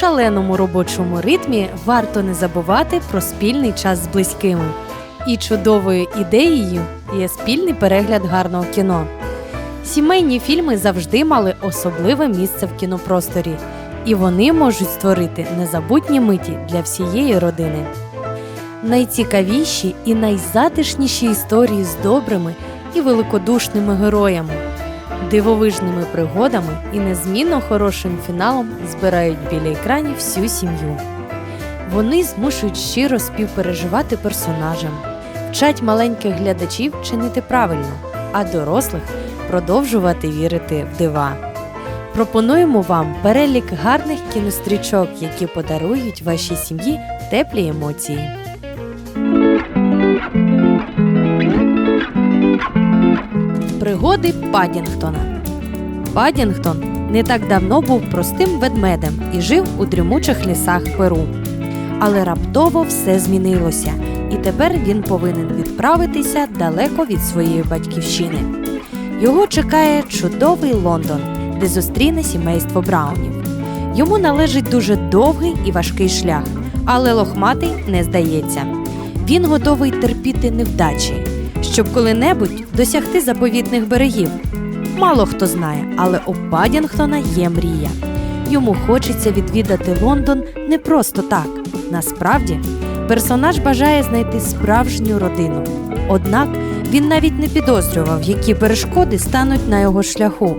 шаленому робочому ритмі варто не забувати про спільний час з близькими. І чудовою ідеєю є спільний перегляд гарного кіно. Сімейні фільми завжди мали особливе місце в кінопросторі, і вони можуть створити незабутні миті для всієї родини. Найцікавіші і найзатишніші історії з добрими і великодушними героями, дивовижними пригодами і незмінно хорошим фіналом збирають біля екранів всю сім'ю. Вони змушують щиро співпереживати персонажам, вчать маленьких глядачів чинити правильно, а дорослих продовжувати вірити в дива. Пропонуємо вам перелік гарних кінострічок, які подарують вашій сім'ї теплі емоції. Пригоди Падінгтона. Падінгтон не так давно був простим ведмедем і жив у дрімучих лісах Перу. Але раптово все змінилося, і тепер він повинен відправитися далеко від своєї батьківщини. Його чекає чудовий Лондон, де зустріне сімейство Браунів. Йому належить дуже довгий і важкий шлях, але лохматий не здається. Він готовий терпіти невдачі, щоб коли-небудь досягти заповітних берегів. Мало хто знає, але у Падінгтона є мрія. Йому хочеться відвідати Лондон не просто так. Насправді, персонаж бажає знайти справжню родину. Однак він навіть не підозрював, які перешкоди стануть на його шляху.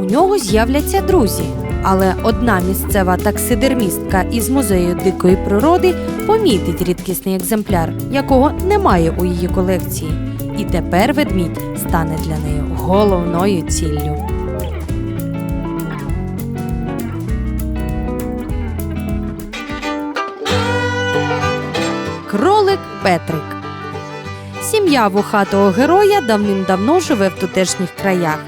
У нього з'являться друзі, але одна місцева таксидермістка із музею дикої природи помітить рідкісний екземпляр, якого немає у її колекції. І тепер ведмідь стане для неї головною ціллю. Кролик Петрик. Сім'я вухатого героя давним-давно живе в тутешніх краях.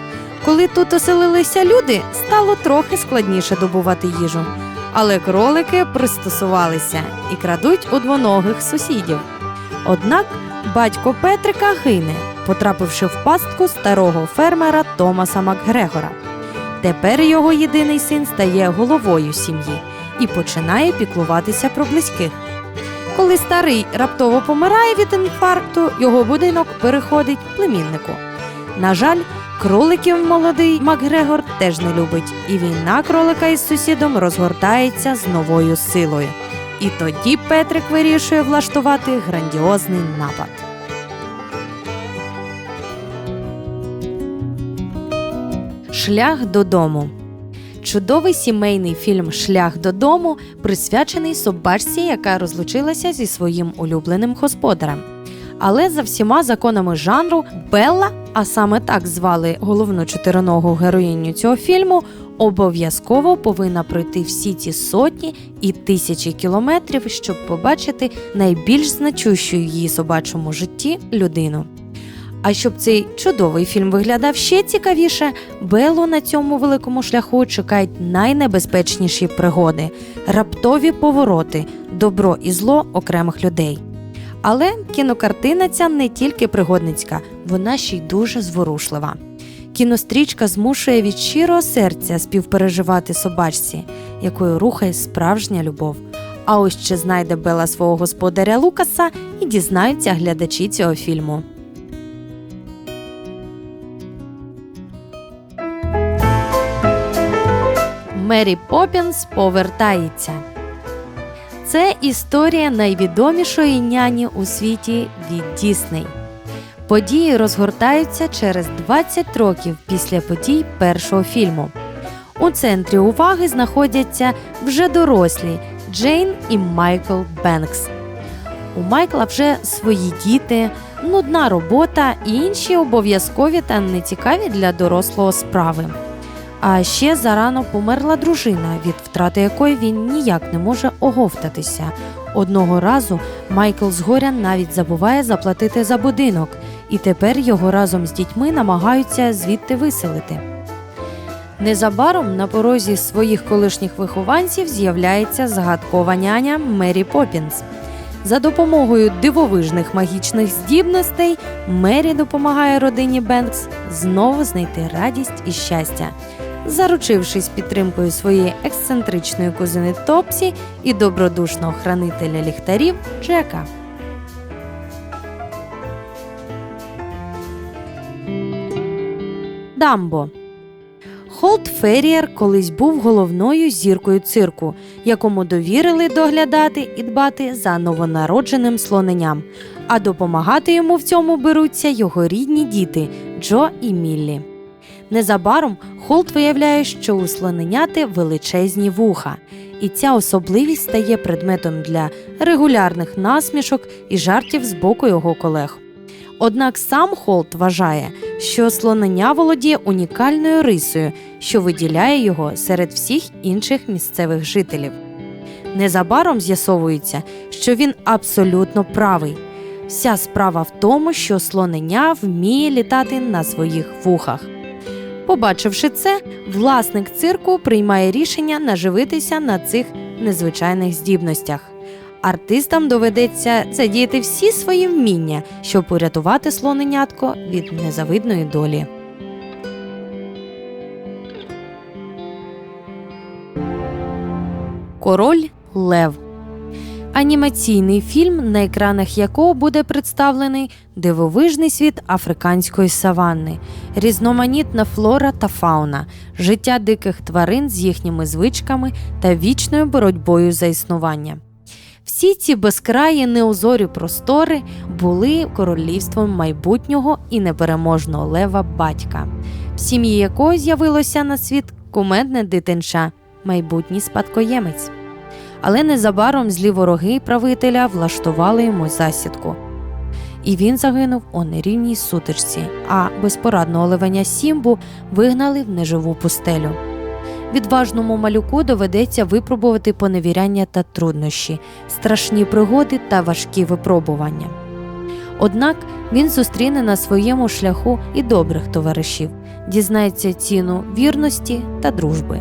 Коли тут оселилися люди, стало трохи складніше добувати їжу. Але кролики пристосувалися і крадуть у двоногих сусідів. Однак батько Петрика гине, потрапивши в пастку старого фермера Томаса Макгрегора. Тепер його єдиний син стає головою сім'ї і починає піклуватися про близьких. Коли старий раптово помирає від інфаркту, його будинок переходить племіннику. На жаль, кроликів молодий Макгрегор теж не любить, і війна кролика із сусідом розгортається з новою силою. І тоді Петрик вирішує влаштувати грандіозний напад. Шлях додому. Чудовий сімейний фільм Шлях додому присвячений собачці, яка розлучилася зі своїм улюбленим господарем. Але за всіма законами жанру Белла, а саме так звали головну чотириногу героїню цього фільму, обов'язково повинна пройти всі ці сотні і тисячі кілометрів, щоб побачити найбільш значущу її собачому житті людину. А щоб цей чудовий фільм виглядав ще цікавіше, Беллу на цьому великому шляху чекають найнебезпечніші пригоди, раптові повороти, добро і зло окремих людей. Але кінокартина ця не тільки пригодницька, вона ще й дуже зворушлива. Кінострічка змушує від щирого серця співпереживати собачці, якою рухає справжня любов. А ось чи знайде Бела свого господаря Лукаса і дізнаються глядачі цього фільму. Мері Поппінс повертається. Це історія найвідомішої няні у світі від Дісней. Події розгортаються через 20 років після подій першого фільму. У центрі уваги знаходяться вже дорослі Джейн і Майкл Бенкс. У Майкла вже свої діти, нудна робота і інші обов'язкові та нецікаві для дорослого справи. А ще зарано померла дружина, від втрати якої він ніяк не може оговтатися. Одного разу Майкл згоря навіть забуває заплатити за будинок, і тепер його разом з дітьми намагаються звідти виселити. Незабаром на порозі своїх колишніх вихованців з'являється загадкова няня Мері Поппінс. За допомогою дивовижних магічних здібностей Мері допомагає родині Бенкс знову знайти радість і щастя. заручившись підтримкою своєї ексцентричної кузини Топсі і добродушного хранителя ліхтарів Джека. Дамбо Холт Феррієр колись був головною зіркою цирку, якому довірили доглядати і дбати за новонародженим слоненням, а допомагати йому в цьому беруться його рідні діти Джо і Міллі. Незабаром Холт виявляє, що у слоненяти величезні вуха, і ця особливість стає предметом для регулярних насмішок і жартів з боку його колег. Однак сам Холт вважає, що слонення володіє унікальною рисою, що виділяє його серед всіх інших місцевих жителів. Незабаром з'ясовується, що він абсолютно правий. Вся справа в тому, що слонення вміє літати на своїх вухах. Побачивши це, власник цирку приймає рішення наживитися на цих незвичайних здібностях. Артистам доведеться задіяти всі свої вміння, щоб урятувати слоненятко від незавидної долі. Король Лев анімаційний фільм, на екранах якого буде представлений дивовижний світ африканської саванни, різноманітна флора та фауна, життя диких тварин з їхніми звичками та вічною боротьбою за існування. Всі ці безкраї неозорі простори були королівством майбутнього і непереможного лева батька, в сім'ї якого з'явилося на світ кумедне дитинча, майбутній спадкоємець. Але незабаром злі вороги правителя влаштували йому засідку. І він загинув у нерівній сутичці, а безпорадного ливеня Сімбу вигнали в неживу пустелю. Відважному малюку доведеться випробувати поневіряння та труднощі, страшні пригоди та важкі випробування. Однак він зустріне на своєму шляху і добрих товаришів, дізнається ціну вірності та дружби.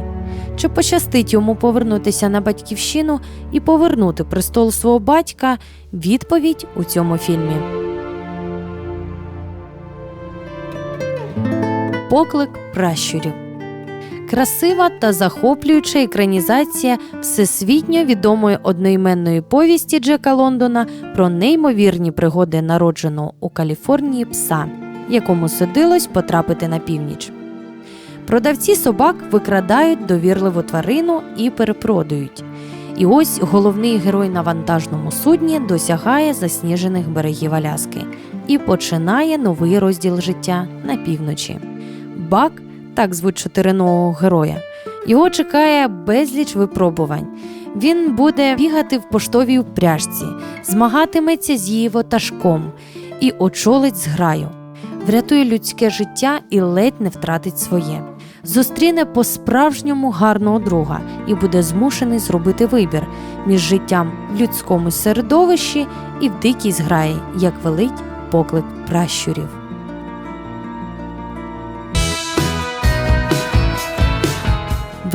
Чи пощастить йому повернутися на батьківщину і повернути престол свого батька? Відповідь у цьому фільмі. Поклик пращурів. Красива та захоплююча екранізація всесвітньо відомої одноіменної повісті Джека Лондона про неймовірні пригоди народженого у Каліфорнії пса, якому судилось потрапити на північ. Продавці собак викрадають довірливу тварину і перепродають. І ось головний герой на вантажному судні досягає засніжених берегів Аляски і починає новий розділ життя на півночі. Бак так звуть чотириногого героя. Його чекає безліч випробувань. Він буде бігати в поштовій упряжці, змагатиметься з її ватажком і очолить зграю, врятує людське життя і ледь не втратить своє. Зустріне по-справжньому гарного друга і буде змушений зробити вибір між життям в людському середовищі і в дикій зграї, як велить поклик пращурів.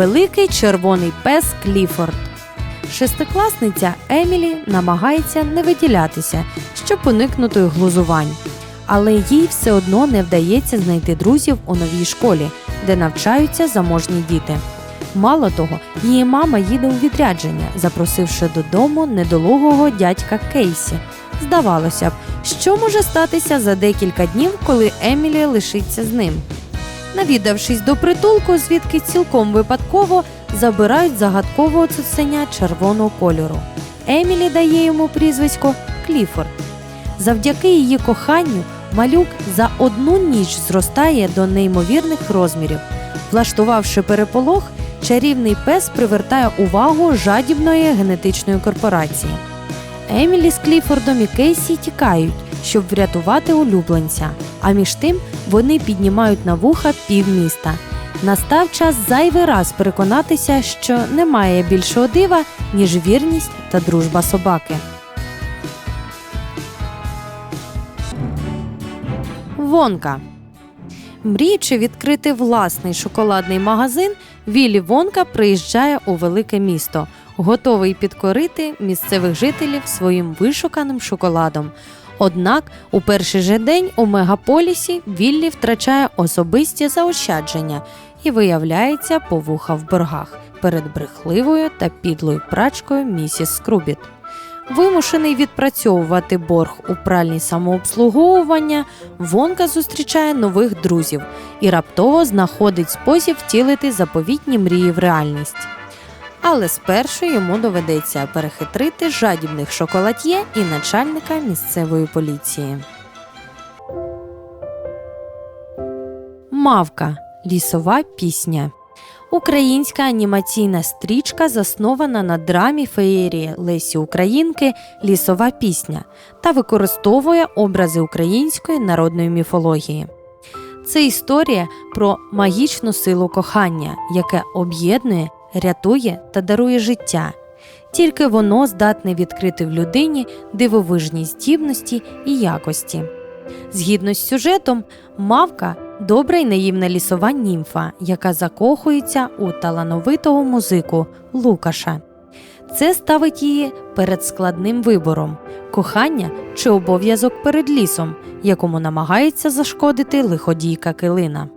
Великий червоний пес Кліфорд. Шестикласниця Емілі намагається не виділятися, щоб уникнути глузувань, але їй все одно не вдається знайти друзів у новій школі, де навчаються заможні діти. Мало того, її мама їде у відрядження, запросивши додому недолугого дядька Кейсі. Здавалося б, що може статися за декілька днів, коли Емілі лишиться з ним. Навідавшись до притулку, звідки цілком випадково забирають загадкового цуценя червоного кольору. Емілі дає йому прізвисько Кліфорд. Завдяки її коханню малюк за одну ніч зростає до неймовірних розмірів. Влаштувавши переполох, чарівний пес привертає увагу жадібної генетичної корпорації. Емілі з Кліфордом і Кейсі тікають, щоб врятувати улюбленця. А між тим вони піднімають на вуха півміста. Настав час зайвий раз переконатися, що немає більшого дива, ніж вірність та дружба собаки. Вонка. Мріючи відкрити власний шоколадний магазин, Віллі Вонка приїжджає у велике місто, готовий підкорити місцевих жителів своїм вишуканим шоколадом. Однак у перший же день у мегаполісі Віллі втрачає особисті заощадження і виявляється по вуха в боргах перед брехливою та підлою прачкою місіс Скрубіт. Вимушений відпрацьовувати борг у пральні самообслуговування, Вонка зустрічає нових друзів і раптово знаходить спосіб втілити заповітні мрії в реальність. Але спершу йому доведеться перехитрити жадібних шоколад'є і начальника місцевої поліції. Мавка лісова пісня. Українська анімаційна стрічка заснована на драмі феєрії Лесі Українки Лісова пісня та використовує образи української народної міфології. Це історія про магічну силу кохання, яке об'єднує, рятує та дарує життя. Тільки воно здатне відкрити в людині дивовижні здібності і якості. Згідно з сюжетом, мавка добра й наївна лісова німфа, яка закохується у талановитого музику Лукаша. Це ставить її перед складним вибором кохання чи обов'язок перед лісом, якому намагається зашкодити лиходійка Килина.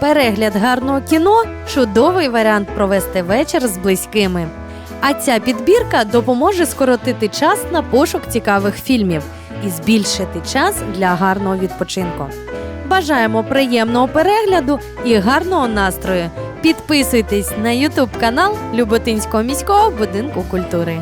Перегляд гарного кіно чудовий варіант провести вечір з близькими. А ця підбірка допоможе скоротити час на пошук цікавих фільмів і збільшити час для гарного відпочинку. Бажаємо приємного перегляду і гарного настрою. Підписуйтесь на YouTube канал Люботинського міського будинку культури.